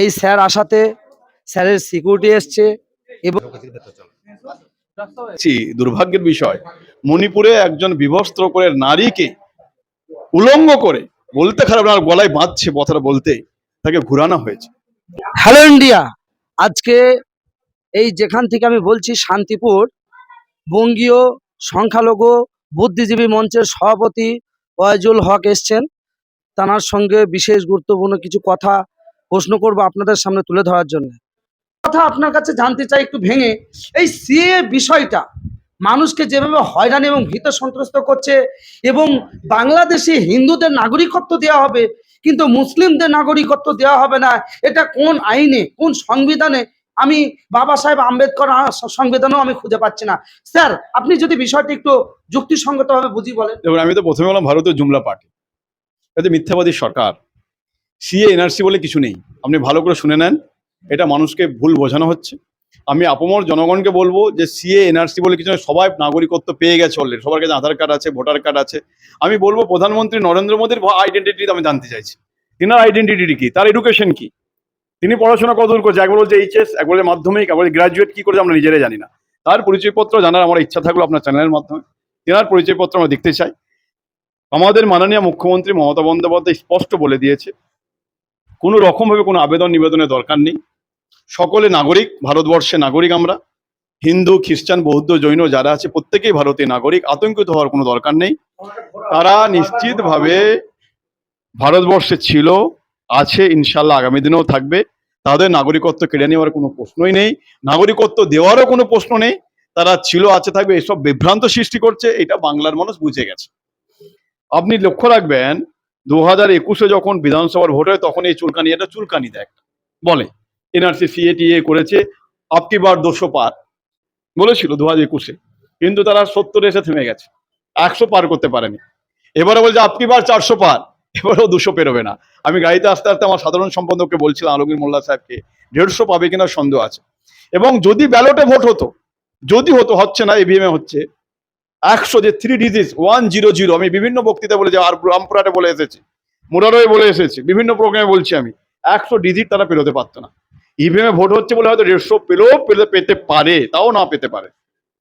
এই স্যার আসাতে স্যারের সিকিউরিটি এসছে এবং দুর্ভাগ্যের বিষয়। মণিপুরে একজন বিবস্ত্র করে নারীকে উলঙ্গ করে বলতে খারাপ না গলায় বাঁধছে কথাটা বলতে তাকে ঘুরানো হয়েছে। হ্যালো ইন্ডিয়া আজকে এই যেখান থেকে আমি বলছি শান্তিপুর বঙ্গীয় সংখ্যালঘু বুদ্ধিজীবী মঞ্চের সভাপতি ওয়াজুল হক এসছেন। তার সঙ্গে বিশেষ গুরুত্বপূর্ণ কিছু কথা প্রশ্ন করব আপনাদের সামনে তুলে ধরার জন্য। কথা আপনার কাছে জানতে চাই একটু ভেঙে, এই সিএ বিষয়টা মানুষকে যেভাবে হয়রানি এবং ভীত সন্ত্রস্ত করছে এবং বাংলাদেশে হিন্দুদের নাগরিকত্ব দেওয়া হবে, কিন্তু মুসলিমদের নাগরিকত্ব দেওয়া হবে না, এটা কোন আইনে, কোন সংবিধানে? আমি বাবা সাহেব আম্বেদকর সংবিধানেও আমি খুঁজে পাচ্ছি না। স্যার, আপনি যদি বিষয়টি একটু যুক্তিসঙ্গতভাবে বুঝি বলেন। আমি তো প্রথমে বললাম ভারতীয় জুমলা পার্টি। এটা মিথ্যাবাদী সরকার। সিএ এনআরসি বলে কিছু নেই। আপনি ভালো করে শুনে নেন, এটা মানুষকে ভুল বোঝানো হচ্ছে। আমি আপমর জনগণকে বলব যে সিএ এনআরসি বলে কিছু সবাই নাগরিকত্ব পেয়ে গেছে অলরেডি সবার কাছে আধার কার্ড আছে, ভোটার কার্ড আছে। আমি বলব প্রধানমন্ত্রী নরেন্দ্র মোদীর আইডেন্টিটি আমি জানতে চাইছি। তিনার আইডেন্টিটি কি? তার এডুকেশন কি? তিনি পড়াশোনা কতদূর করছে? একবার বলছে এইচএস একবার বলছে মাধ্যমিক, একবার গ্রাজুয়েট কি করেছে আমরা নিজেরাই জানি না। তার পরিচয়পত্র জানার আমার ইচ্ছা থাকল আপনার চ্যানেলের মাধ্যমে। তেনার পরিচয়পত্র আমরা দেখতে চাই। আমাদের মাননীয় মুখ্যমন্ত্রী মমতা বন্দ্যোপাধ্যায় স্পষ্ট বলে দিয়েছে কোনো রকমভাবে কোনো আবেদন নিবেদনের দরকার নেই। সকলে নাগরিক, ভারতবর্ষে নাগরিক আমরা। হিন্দু, খ্রিস্টান, বৌদ্ধ, জৈন যারা আছে, প্রত্যেকেই ভারতীয় নাগরিক। আতঙ্কিত হওয়ার কোনো দরকার নেই। তারা নিশ্চিতভাবে ভারতবর্ষে ছিল, আছে ইনশাল্লাহ আগামী দিনেও থাকবে। তাদের নাগরিকত্ব কেড়ে নেওয়ার কোনো প্রশ্নই নেই। নাগরিকত্ব দেওয়ারও কোনো প্রশ্ন নেই। তারা ছিল, আছে, থাকবে, এসব বিভ্রান্ত সৃষ্টি করছে, এটা বাংলার মানুষ বুঝে গেছে। আপনি লক্ষ্য রাখবেন দু হাজার একুশে যখন বিধানসভার ভোট হয়, তখন এই চুলকানি, এটা চুলকানি একটা। বলে। এনআরসি সিএটিএ করেছে আপকি বার দুশো পার বলেছিল দু হাজার একুশে। কিন্তু তারা সত্তরে এসে থেমে গেছে, একশো পার করতে পারেনি। এবারে বলছে আপকি বার চারশো পার, এবারেও দুশো পেরোবে না। আমি গাড়িতে আসতে আসতে আমার সাধারণ সম্পাদককে বলছিলাম, আলমগীর মোল্লা সাহেবকে, দেড়শো পাবে কিনা সন্দেহ আছে। এবং যদি ব্যালটে ভোট হতো, যদি হতো, হচ্ছে না ইভিএমে হচ্ছে একশো যে three digits one zero zero আমি বিভিন্ন বক্তৃতা বলেছি আর রামপুরাটে বলে এসেছি, মুরারয়ে বলে এসেছি, বিভিন্ন প্রোগ্রামে বলছি আমি, একশো ডিজিট তারা পেরোতে পারতো না। ইভিএমে ভোট হচ্ছে বলে হয়তো দেড়শো পেলেও পেলে পেতে পারে, তাও না পেতে পারে।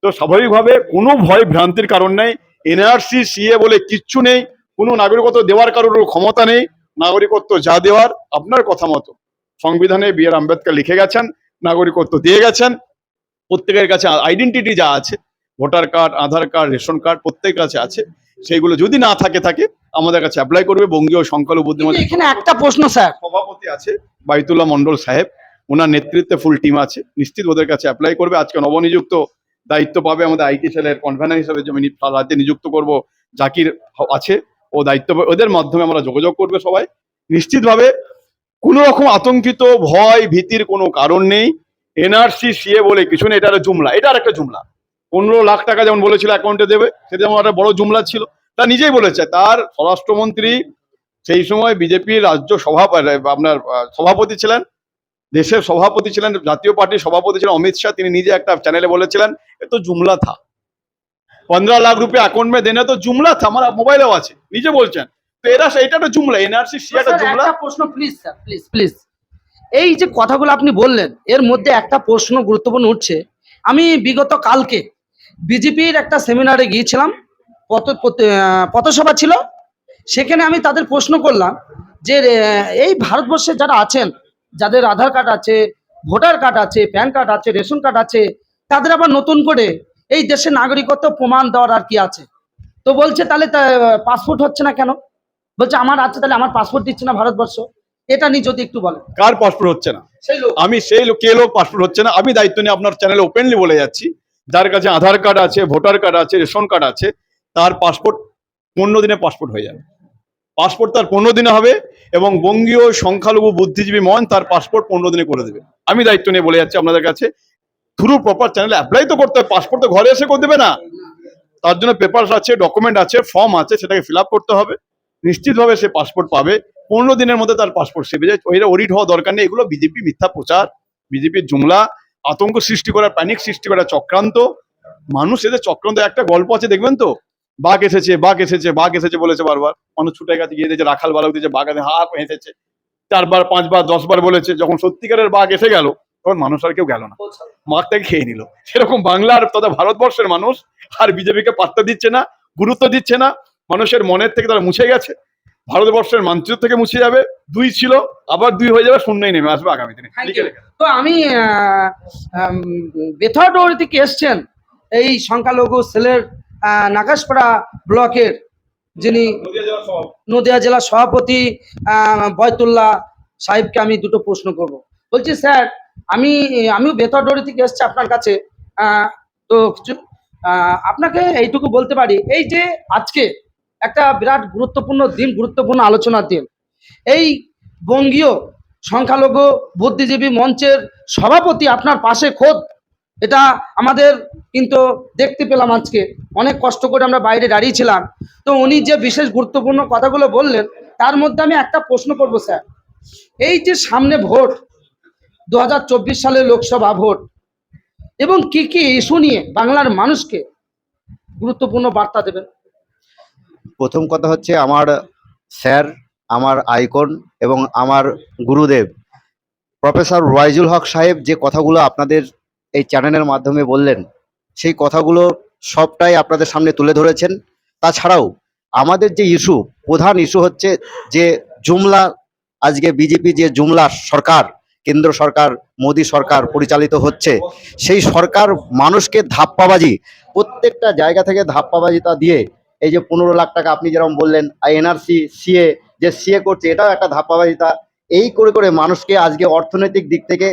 তো স্বাভাবিকভাবে কোনো ভয় ভ্রান্তির কারণ নেই এনআরসি সিএ বলে কিচ্ছু নেই, কোনো নাগরিকত্ব দেওয়ার কারোর ক্ষমতা নেই, নাগরিকত্ব যা দেওয়ার, আপনার কথা মতো। সংবিধানে বি আর আম্বেদকর লিখে গেছেন, নাগরিকত্ব দিয়ে গেছেন, প্রত্যেকের কাছে আইডেন্টিটি যা আছে voter card Aadhaar card ration card প্রত্যেক কাছে আছে। সেইগুলো যদি না থাকে থাকে আমাদের কাছে অ্যাপ্লাই করবে। বঙ্গীয় সংখ্যালঘু এখানে একটা প্রশ্ন স্যার। সভাপতি আছে বাইতুল্লাহ মন্ডল সাহেব। ওনার নেতৃত্বে ফুল টিম আছে। নিশ্চিত ওদের কাছে অ্যাপ্লাই করবে। আজকে নবনিযুক্ত দায়িত্ব পাবে আমাদের আইটি সেলের কনভেনার হিসেবে নি- রাজ্যে নিযুক্ত করব জাকির আছে। ও দায়িত্ব। ওদের মাধ্যমে আমরা যোগাযোগ করবে সবাই। নিশ্চিতভাবে কোনো রকম আতঙ্কিত ভয় ভীতির কোনো কারণ নেই। এনআরসি সিএ বলে কিছু নেই। এটা একটা জুমলা। এটা আর একটা জুমলা। পনেরো লাখ টাকা যেমন বলেছিল অ্যাকাউন্টে দেবে সেটা যেমন একটা বড় জুমলা ছিল তা নিজেই বলেছে। তার স্বরাষ্ট্রমন্ত্রী সেই সময় বিজেপির রাজ্য সভা আপনার আহ, সভাপতি ছিলেন দেশের সভাপতি ছিলেন জাতীয় পার্টির সভাপতি ছিলেন অমিত শাহ তিনি নিজে একটা চ্যানেলে বলেছিলেন এ তো জুমলা থা। পনেরো লাখ রুপে অ্যাকাউন্ট মে দেনে তো জুমলা থা আমার মোবাইলেও আছে। নিজে বলছেন। তো এরা এটা একটা জুমলা এনআরসি সি একটা জুমলা। প্রশ্ন প্লিজ স্যার প্লিজ প্লিজ এই যে কথাগুলো আপনি বললেন এর মধ্যে একটা প্রশ্ন গুরুত্বপূর্ণ উঠছে। আমি বিগত কালকে বিজেপির একটা সেমিনারে গিয়েছিলাম পথ- পথসভা ছিল। সেখানে আমি তাদের প্রশ্ন করলাম যে এই ভারতবর্ষে যারা আছেন যাদের আধার কার্ড আছে ভোটার কার্ড আছে প্যান কার্ড আছে রেশন কার্ড আছে তাদের আবার নতুন করে এই দেশের নাগরিকত্ব প্রমাণ দেওয়ার আর কি আছে। তো বলছে তাহলে পাসপোর্ট হচ্ছে না কেন? বলছে আমার আছে তাহলে আমার পাসপোর্ট দিচ্ছে না ভারতবর্ষ। এটা নিয়ে যদি একটু বলেন। কার পাসপোর্ট হচ্ছে না? সেই লোক। আমি সেই লোক কে লোক পাসপোর্ট হচ্ছে না? আমি দায়িত্ব নিয়ে আপনার চ্যানেলে ওপেনলি বলে যাচ্ছি। যার কাছে আধার কার্ড আছে, ভোটার কার্ড আছে, রেশন কার্ড আছে, তার পাসপোর্ট পনেরো দিনে পাসপোর্ট হয়ে যাবে। পাসপোর্ট তার পনেরো দিনে হবে এবং বঙ্গীয় সংখ্যালঘু বুদ্ধিজীবী মন তার পাসপোর্ট পনেরো দিনে করে দেবে। আমি দায়িত্ব নিয়ে বলে যাচ্ছি আপনাদের কাছে থ্রু প্রপার চ্যানেলে অ্যাপ্লাই তো করতে হবে, পাসপোর্ট তো ঘরে এসে করে দেবে না। তার জন্য পেপারস আছে ডকুমেন্ট আছে ফর্ম আছে, সেটাকে ফিল করতে হবে। নিশ্চিতভাবে সে পাসপোর্ট পাবে, পনেরো দিনের মধ্যে তার পাসপোর্ট সেবে যায়। ওইটা অডিট হওয়া দরকার নেই, এগুলো বিজেপি মিথ্যা প্রচার, বিজেপির জুমলা আতঙ্ক সৃষ্টি করা প্যানিক সৃষ্টি করা, চক্রান্ত। মানুষ এদের চক্রান্ত একটা গল্প আছে, দেখবেন তো? বাঘ এসেছে বাঘ এসেছে বাঘ এসেছে বলেছে বারবার। মানুষ ছুটে গেছে, গিয়ে দিয়েছে রাখাল বালক দিয়েছে বাঘ এসে হা হেসেছে। চারবার, পাঁচবার, দশবার বলেছে, যখন সত্যিকারের বাঘ এসে গেল, তখন মানুষ আর কেউ গেল না। মাঠটাকে খেয়ে নিল। সেরকম বাংলার তথা ভারতবর্ষের মানুষ আর বিজেপিকে পাত্তা দিচ্ছে না, গুরুত্ব দিচ্ছে না। মানুষের মনের থেকে তারা মুছে গেছে। ভারতবর্ষের মানচিত্র থেকে মুছে যাবে দুই ছিল আবার দুই হয়ে যাবে শূন্যই নেমে আসবে আগামী দিনে। তো আমি বেথরডোর থেকে এসছেন এই সংখ্যালঘু সেলের নাগাসপাড়া ব্লকের যিনি নদিয়া জেলার সভাপতি। নদিয়া জেলা সভাপতি বয়তুল্লাহ সাহেবকে আমি দুটো প্রশ্ন করব বলছি স্যার আমি আমিও বেতরডরি থেকে এসেছি আপনার কাছে তো কিছু- আপনাকে এইটুকু বলতে পারি এই যে আজকে একটা বিরাট গুরুত্বপূর্ণ দিন, গুরুত্বপূর্ণ আলোচনার দিন। এই বঙ্গীয় সংখ্যালঘু বুদ্ধিজীবী মঞ্চের সভাপতি আপনার পাশে খোদ, এটা আমাদের কিন্তু দেখতে পেলাম আজকে। অনেক কষ্ট করে আমরা বাইরে দাঁড়িয়েছিলাম তো উনি যে বিশেষ গুরুত্বপূর্ণ কথাগুলো বললেন, তার মধ্যে আমি একটা প্রশ্ন করব, স্যার। এই যে সামনে ভোট দু হাজার চব্বিশ সালে লোকসভা ভোট, এবং কি কি ইস্যু নিয়ে বাংলার মানুষকে গুরুত্বপূর্ণ বার্তা দেবেন? প্রথম কথা হচ্ছে আমার স্যার, আমার আইকন এবং আমার গুরুদেব। প্রফেসর ওয়াইজুল হক সাহেব যে কথাগুলো আপনাদের এই চ্যানেলের মাধ্যমে বললেন, সেই কথাগুলো সবটাই আপনাদের সামনে তুলে ধরেছেন। তাছাড়াও আমাদের যে ইস্যু, প্রধান ইস্যু হচ্ছে যে জুমলা, আজকে বিজেপি যে জুমলা সরকার, কেন্দ্র সরকার, মোদী সরকার পরিচালিত হচ্ছে, সেই সরকার মানুষকে ধাপ্পাবাজি, প্রত্যেকটা জায়গা থেকে ধাপ্পাবাজিটা দিয়ে এই যে পনেরো লাখ টাকা আপনি যেরকম বললেন এনআরসি, সিএ, যে সিএ করছে, এটাও একটা ধাপ্পাবাজিতা। এই করে করে মানুষকে আজকে অর্থনৈতিক দিক থেকে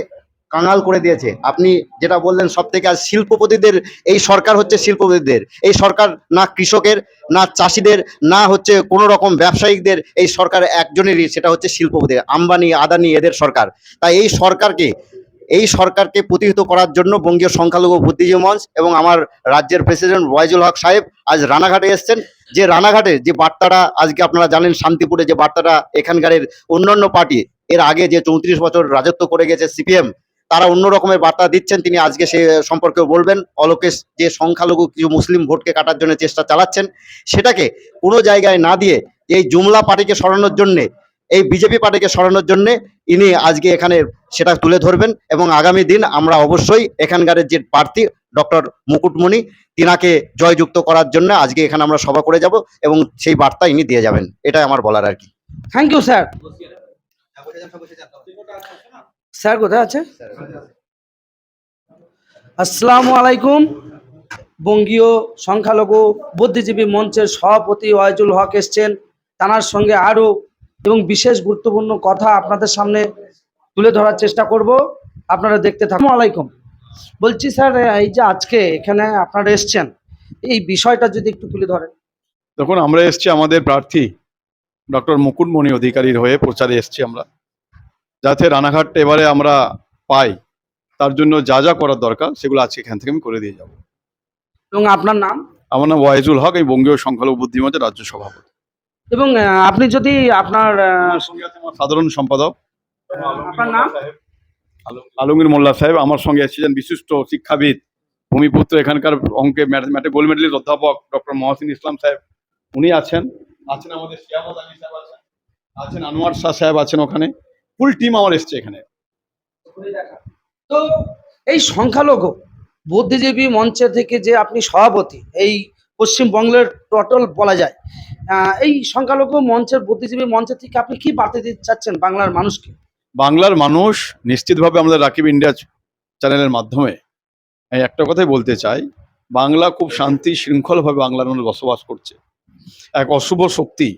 কাঙাল করে দিয়েছে। আপনি যেটা বললেন সব থেকে আজ শিল্পপতিদের, এই সরকার হচ্ছে শিল্পপতিদের। এই সরকার না কৃষকের, না চাষিদের, না হচ্ছে কোনো রকম ব্যবসায়িকদের, এই সরকার একজনেরই, সেটা হচ্ছে শিল্পপতি। আম্বানি, আদানি, এদের সরকার। তাই এই সরকারকে এই সরকারকে প্রতিহিত করার জন্য বঙ্গীয় সংখ্যালঘু বুদ্ধিজীবী মঞ্চ এবং আমার রাজ্যের প্রেসিডেন্ট ওয়াইজুল হক সাহেব আজ রানাঘাটে এসেছেন। যে রানাঘাটে যে বার্তাটা আজকে আপনারা জানেন, শান্তিপুরে যে বার্তাটা এখানকারের অন্যান্য পার্টি, এর আগে যে চৌত্রিশ বছর রাজত্ব করে গেছে সিপিএম, তারা অন্য রকমের বার্তা দিচ্ছেন। তিনি আজকে সে সম্পর্কে বলবেন, অলোকেশ যে সংখ্যালঘু কিছু মুসলিম ভোটকে কাটার জন্য চেষ্টা চালাচ্ছেন, সেটাকে কোনো জায়গায় না দিয়ে এই জুমলা পার্টিকে সরানোর জন্যে এই বিজেপি পার্টিকে সরানোর জন্যে ইনি আজকে এখানে সেটা তুলে ধরবেন এবং আগামী দিন আমরা অবশ্যই এখানকার যে প্রার্থী ডক্টর মুকুটমণি, তিনাকে জয়যুক্ত করার জন্য আজকে এখানে আমরা সভা করে যাব এবং সেই বার্তা ইনি দিয়ে যাবেন। এটাই আমার বলার আর কি। থ্যাংক ইউ স্যার স্যার কোথায় আছে? আসসালামু আলাইকুম। বঙ্গীয় সংখ্যালঘু বুদ্ধিজীবী মঞ্চের সভাপতি ওয়াইজুল হক এসছেন। তানার সঙ্গে আরও এবং বিশেষ গুরুত্বপূর্ণ কথা আপনাদের সামনে তুলে ধরার চেষ্টা করব। আপনারা দেখতে থাকুন। আলাইকুম। বলছি স্যার এই যে আজকে এখানে আপনারা এসছেন এই বিষয়টা যদি একটু তুলে ধরেন। দেখুন আমরা এসছি আমাদের প্রার্থী ডক্টর মুকুটমণি অধিকারীর হয়ে প্রচারে এসছি আমরা যাতে রানাঘাট এবারে আমরা পাই। তার জন্য যা যা করার দরকার সেগুলো আজকে এখান থেকে আমি করে দিয়ে যাব। এবং আপনার নাম? আমার নাম ওয়াইজুল হক এই বঙ্গীয় সংখ্যালঘু বুদ্ধিমতের রাজ্য সভাপতি। এবং আপনি যদি আপনার সাধারণ সম্পাদক। আপনার নাম? আলমগীর মোল্লা সাহেব আমার সঙ্গে এসেছিলেন বিশিষ্ট শিক্ষাবিদ ভূমিপুত্র এখানকার অঙ্কে ম্যাথে গোল্ড মেডেলিস্ট অধ্যাপক ডক্টর মহসিন ইসলাম সাহেব উনি আছেন। আছেন আমাদের শিয়ামত আলী সাহেব আছেন। আছেন আনোয়ার শাহ সাহেব আছেন ওখানে। ফুল টিম আমার এসছে এখানে। তো এই সংখ্যালঘু বুদ্ধিজীবী মঞ্চের থেকে যে আপনি সভাপতি এই পশ্চিমবঙ্গের টোটাল বলা যায়। এই সংখ্যালঘু মঞ্চের বুদ্ধিজীবী মঞ্চের থেকে আপনি কি বার্তা দিতে চাচ্ছেন বাংলার মানুষকে? বাংলার মানুষ নিশ্চিতভাবে আমাদের রাকিব ইন্ডিয়া চ্যানেলের মাধ্যমে একটা কথাই বলতে চাই, বাংলা খুব শান্তি শৃঙ্খলভাবে বাংলার মানুষ বসবাস করছে। এক অশুভ শক্তি,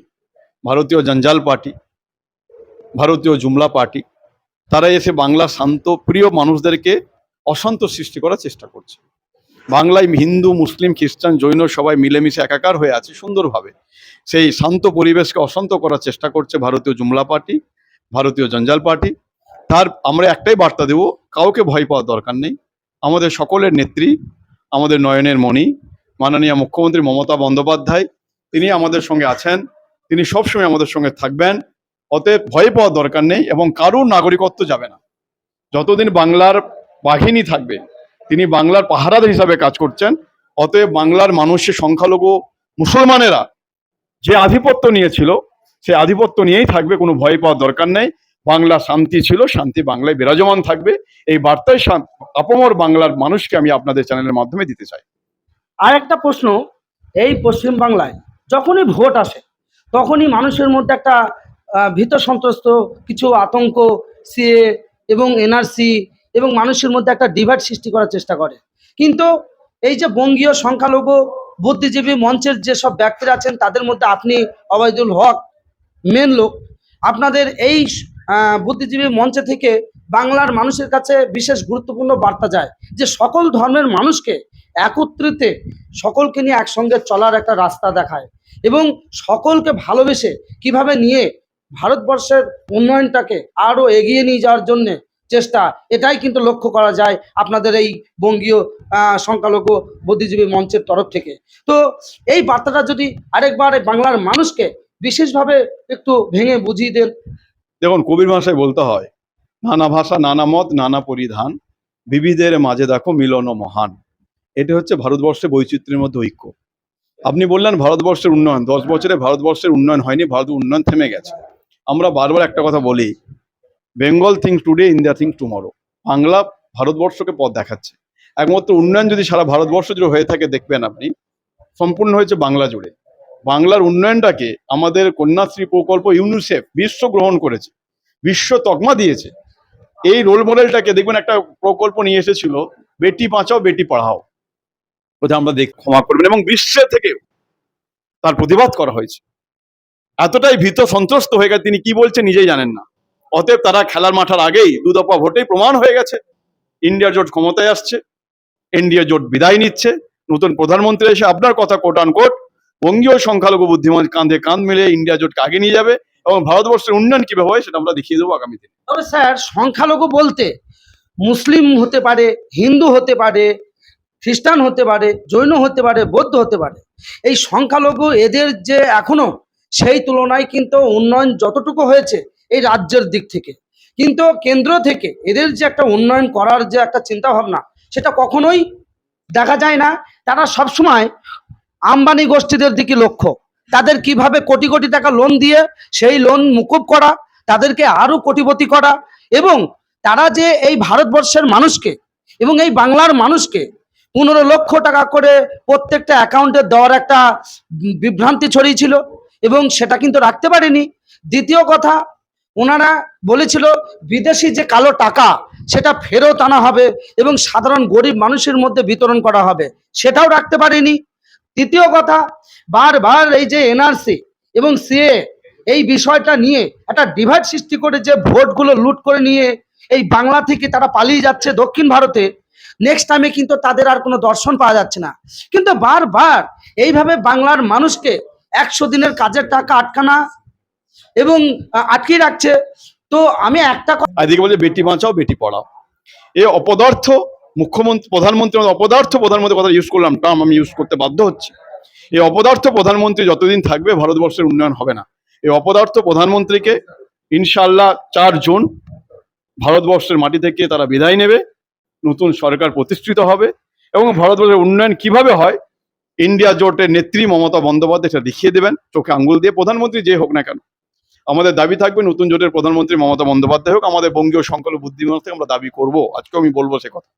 ভারতীয় জঞ্জাল পার্টি, ভারতীয় জুমলা পার্টি, তারা এসে বাংলা শান্ত, প্রিয় মানুষদেরকে অশান্ত সৃষ্টি করার চেষ্টা করছে। বাংলায় হিন্দু, মুসলিম, খ্রিস্টান, জৈন সবাই মিলেমিশে একাকার হয়ে আছে সুন্দরভাবে। সেই শান্ত পরিবেশকে অশান্ত করার চেষ্টা করছে ভারতীয় জুমলা পার্টি, ভারতীয় জঞ্জাল পার্টি। তার, আমরা একটাই বার্তা দেব, কাউকে ভয় পাওয়ার দরকার নেই। আমাদের সকলের নেত্রী, আমাদের নয়নের মণি, মাননীয় মুখ্যমন্ত্রী মমতা বন্দ্যোপাধ্যায়, তিনি আমাদের সঙ্গে আছেন, তিনি সবসময় আমাদের সঙ্গে থাকবেন। অতএব ভয় পাওয়ার দরকার নেই এবং কারোর নাগরিকত্ব যাবে না। যতদিন বাংলার বাহিনী থাকবে তিনি বাংলার পাহারাদার হিসাবে কাজ করছেন। অতএব বাংলার মানুষের সংখ্যালঘু মুসলমানেরা যে আধিপত্য নিয়েছিল, সে আধিপত্য নিয়েই থাকবে, কোনো ভয় পাওয়ার দরকার নেই। বাংলা শান্তি ছিল, শান্তি বাংলায় বিরাজমান থাকবে। এই বার্তায় আপামর বাংলার মানুষকে আমি আপনাদের চ্যানেলের মাধ্যমে দিতে চাই। আর একটা প্রশ্ন, এই পশ্চিম বাংলায় যখনই ভোট আসে, তখনই মানুষের মধ্যে একটা ভীত সন্ত্রস্ত, কিছু আতঙ্ক, সিএ এবং এনআরসি এবং মানুষের মধ্যে একটা ডিভাইড সৃষ্টি করার চেষ্টা করে। কিন্তু এই যে বঙ্গীয় সংখ্যালঘু বুদ্ধিজীবী মঞ্চের যেসব ব্যক্তিরা আছেন, তাদের মধ্যে আপনি অবায়দুল হক মেন লোক। আপনাদের এই বুদ্ধিজীবী মঞ্চ থেকে বাংলার মানুষের কাছে বিশেষ গুরুত্বপূর্ণ বার্তা যায় যে সকল ধর্মের মানুষকে একত্রিতে সকলকে নিয়ে একসঙ্গে চলার একটা রাস্তা দেখায় এবং সকলকে ভালোবেসে কীভাবে নিয়ে ভারতবর্ষের উন্নয়নটাকে আরও এগিয়ে নিয়ে যাওয়ার জন্যে চেষ্টা। এটাই কিন্তু লক্ষ্য করা যায় আপনাদের এই বঙ্গীয় সংখ্যালঘু বুদ্ধিজীবী মঞ্চের তরফ থেকে। তো এই বার্তাটা যদি আরেকবার বাংলার মানুষকে বিশেষভাবে একটু ভেঙে বুঝিয়ে দেন। দেখুন, কবির ভাষায় বলতে হয়, নানা ভাষা, নানা মত, নানা পরিধান, বিবিধের মাঝে দেখো মিলন ও মহান। এটা হচ্ছে ভারতবর্ষের বৈচিত্র্যের মধ্যে ঐক্য। আপনি বললেন ভারতবর্ষের উন্নয়ন, দশ বছরে ভারতবর্ষের উন্নয়ন হয়নি, ভারত উন্নয়ন থেমে গেছে। আমরা বারবার একটা কথা বলি Bengal think today India think tomorrow Bangla ভারতবর্ষকে পথ দেখাচ্ছে। একমাত্র উন্নয়ন যদি সারা ভারতবর্ষ জুড়ে হয়ে থাকে, দেখবেন আপনি, সম্পূর্ণ হয়েছে বাংলা জুড়ে। বাংলার উন্নয়নটাকে আমাদের কন্যাশ্রী প্রকল্প ইউনিসেফ বিশ্ব গ্রহণ করেছে, বিশ্ব তকমা দিয়েছে। এই রোল মডেলটাকে দেখবেন একটা প্রকল্প নিয়ে এসেছিল, বেটি বাঁচাও, বেটি পড়াও। ওটা আমরা দেখ, ক্ষমা করবেন এবং বিশ্বের থেকেও তার প্রতিবাদ করা হয়েছে। এতটাই ভীত সন্ত্রস্ত হয়ে গেছে, তিনি কি বলছেন নিজেই জানেন না। অতএব তারা খেলার মাঠার আগেই দু দফা ভোটেই প্রমাণ হয়ে গেছে। ইন্ডিয়া জোট ক্ষমতায় আসছে, এনডিএ জোট বিদায় নিচ্ছে, নতুন প্রধানমন্ত্রী এসে আপনার কথা কোট আন কোট বঙ্গীয় সংখ্যালঘু বুদ্ধিমান কাঁধে কাঁধ মিলে ইন্ডিয়া জোটকে আগে নিয়ে যাবে এবং ভারতবর্ষের উন্নয়ন কীভাবে হয় সেটা আমরা দেখিয়ে দেবো আগামী দিনে। তবে স্যার, সংখ্যালঘু বলতে মুসলিম হতে পারে, হিন্দু হতে পারে, খ্রিস্টান হতে পারে, জৈন হতে পারে, বৌদ্ধ হতে পারে। এই সংখ্যালঘু এদের যে এখনও সেই তুলনায় কিন্তু উন্নয়ন যতটুকু হয়েছে এই রাজ্যের দিক থেকে। কিন্তু কেন্দ্র থেকে এদের যে একটা উন্নয়ন করার যে একটা চিন্তা ভাবনা সেটা কখনোই দেখা যায় না। তারা সবসময় আম্বানি গোষ্ঠীদের দিকে লক্ষ্য। তাদের কীভাবে কোটি কোটি টাকা লোন দিয়ে সেই লোন মুকুব করা, তাদেরকে আরও কোটিপতি করা এবং তারা যে এই ভারতবর্ষের মানুষকে এবং এই বাংলার মানুষকে পনেরো লক্ষ টাকা করে প্রত্যেকটা অ্যাকাউন্টে দেওয়ার একটা বিভ্রান্তি ছড়িয়েছিল এবং সেটা কিন্তু রাখতে পারেনি। দ্বিতীয় কথা ওনারা বলেছিল, বিদেশি যে কালো টাকা, সেটা ফেরত আনা হবে এবং সাধারণ গরিব মানুষের মধ্যে বিতরণ করা হবে। সেটাও রাখতে পারেনি। তৃতীয় কথা, বারবার এই যে এনআরসি এবং সিএ এই বিষয়টা নিয়ে একটা ডিভাইড সৃষ্টি করে যে ভোটগুলো লুট করে নিয়ে এই বাংলা থেকে তারা পালিয়ে যাচ্ছে দক্ষিণ ভারতে নেক্সট টাইমে কিন্তু তাদের আর কোনো দর্শন পাওয়া যাচ্ছে না। কিন্তু বারবার এইভাবে বাংলার মানুষকে একশো দিনের কাজের টাকা আটকানা এবং আটকে রাখছে। তো আমি একটা এদিকে বলছে, বেটি বাঁচাও, বেটি পড়াও। এ অপদার্থ, মুখ্যমন্ত্রী, প্রধানমন্ত্রী, অপদার্থ প্রধানমন্ত্রী কথা ইউজ করলাম টার্ম আমি ইউজ করতে বাধ্য হচ্ছি। এই অপদার্থ প্রধানমন্ত্রী যতদিন থাকবে, ভারতবর্ষের উন্নয়ন হবে না। এই অপদার্থ প্রধানমন্ত্রীকে ইনশাল্লাহ চার জুন ভারতবর্ষের মাটি থেকে তারা বিদায় নেবে, নতুন সরকার প্রতিষ্ঠিত হবে, এবং ভারতবর্ষের উন্নয়ন কীভাবে হয়, ইন্ডিয়া জোটের নেত্রী মমতা বন্দ্যোপাধ্যায় সেটা দেখিয়ে দেবেন। চোখে আঙ্গুল দিয়ে প্রধানমন্ত্রী যে হোক না কেন। আমাদের দাবি থাকবে নতুন জোটের প্রধানমন্ত্রী মমতা বন্দ্যোপাধ্যায় হোক, আমাদের বঙ্গীয় সংকল্প বুদ্ধিমান থেকে আমরা দাবি করব। আজকে আমি বলব সে কথা।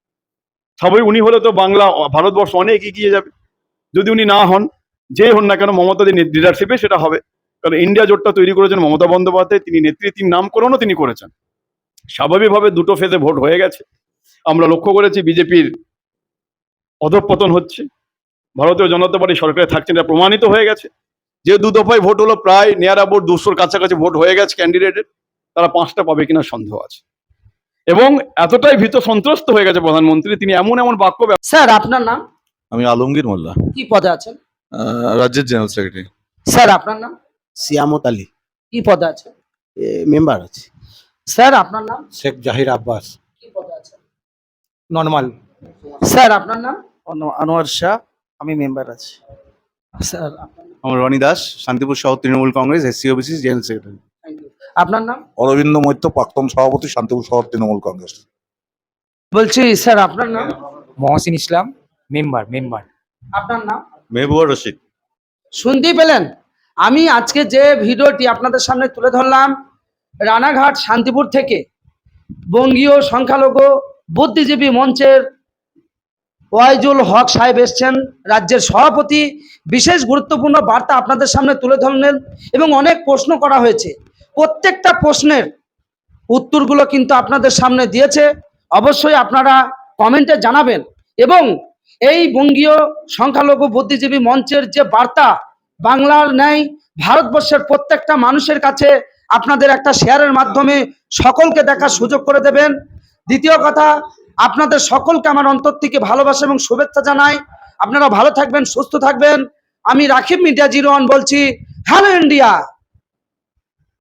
স্বাভাবিক উনি হলে তো বাংলা, ভারতবর্ষ অনেক এগিয়ে যাবে। যদি উনি না হন, যে হন না কেন মমতাদের লিডারশিপে সেটা হবে। কারণ ইন্ডিয়া জোটটা তৈরি করেছেন মমতা বন্দ্যোপাধ্যায়, তিনি নেতৃত্বের নামকরণও তিনি করেছেন। স্বাভাবিকভাবে দুটো ফেজে ভোট হয়ে গেছে। আমরা লক্ষ্য করেছি বিজেপির অধঃপতন হচ্ছে। ভারতীয় জনতা পার্টি সরকারে থাকছেন এটা প্রমাণিত হয়ে গেছে। যে দু দফায় ভোট হলো প্রায় নিয়ার অ্যাবাউট দুশোর কাছাকাছি ভোট হয়ে গেছে ক্যান্ডিডেটের তারা পাঁচটা পাবে কিনা সন্দেহ আছে। এবং এতটাই ভীত সন্ত্রস্ত হয়ে গেছে প্রধানমন্ত্রী তিনি এমন এমন বাক্য স্যার আপনার নাম? আমি আলমগীর মোল্লা। কি পদে আছেন? আহ, রাজ্যের জেনারেল সেক্রেটারি। স্যার আপনার নাম? সিয়ামত আলী। কি পদে আছেন? মেম্বার আছে। স্যার আপনার নাম? শেখ জাহির আব্বাস। কি পদে আছেন? নর্মাল। স্যার আপনার নাম? আনোয়ার শাহ আমি মেম্বার আছি। স্যার আমার রনি দাস শান্তিপুর শহর Trinamool Congress SC OBC general secretary আপনার নাম? অরবিন্দ মৈত্র প্রাক্তন সভাপতি শান্তিপুর শহর তৃণমূল কংগ্রেস। বলছি স্যার আপনার নাম? Mohsin Islam member member. আপনার নাম? মেহবুবা রশিদ। শুনতেই পেলেন? আমি আজকে যে ভিডিওটি আপনাদের সামনে তুলে ধরলাম রানাঘাট শান্তিপুর থেকে বঙ্গীয় সংখ্যালঘু বুদ্ধিজীবী মঞ্চের ওয়াইজুল হক সাহেব এসছেন রাজ্যের সভাপতি। বিশেষ গুরুত্বপূর্ণ বার্তা আপনাদের সামনে তুলে ধরলেন এবং অনেক প্রশ্ন করা হয়েছে। প্রত্যেকটা প্রশ্নের উত্তরগুলো কিন্তু আপনাদের সামনে দিয়েছে। অবশ্যই আপনারা কমেন্টে জানাবেন এবং এই বঙ্গীয় সংখ্যালঘু বুদ্ধিজীবী মঞ্চের যে বার্তা বাংলার ন্যায় ভারতবর্ষের প্রত্যেকটা মানুষের কাছে আপনাদের একটা শেয়ারের মাধ্যমে সকলকে দেখার সুযোগ করে দেবেন। দ্বিতীয় কথা আপনাদের সকলকে আমার অন্তর থেকে ভালোবাসা এবং শুভেচ্ছা জানাই। আপনারা ভালো থাকবেন, সুস্থ থাকবেন। আমি রাখিব মিডিয়া জিরো ওয়ান বলছি, হ্যালো ইন্ডিয়া।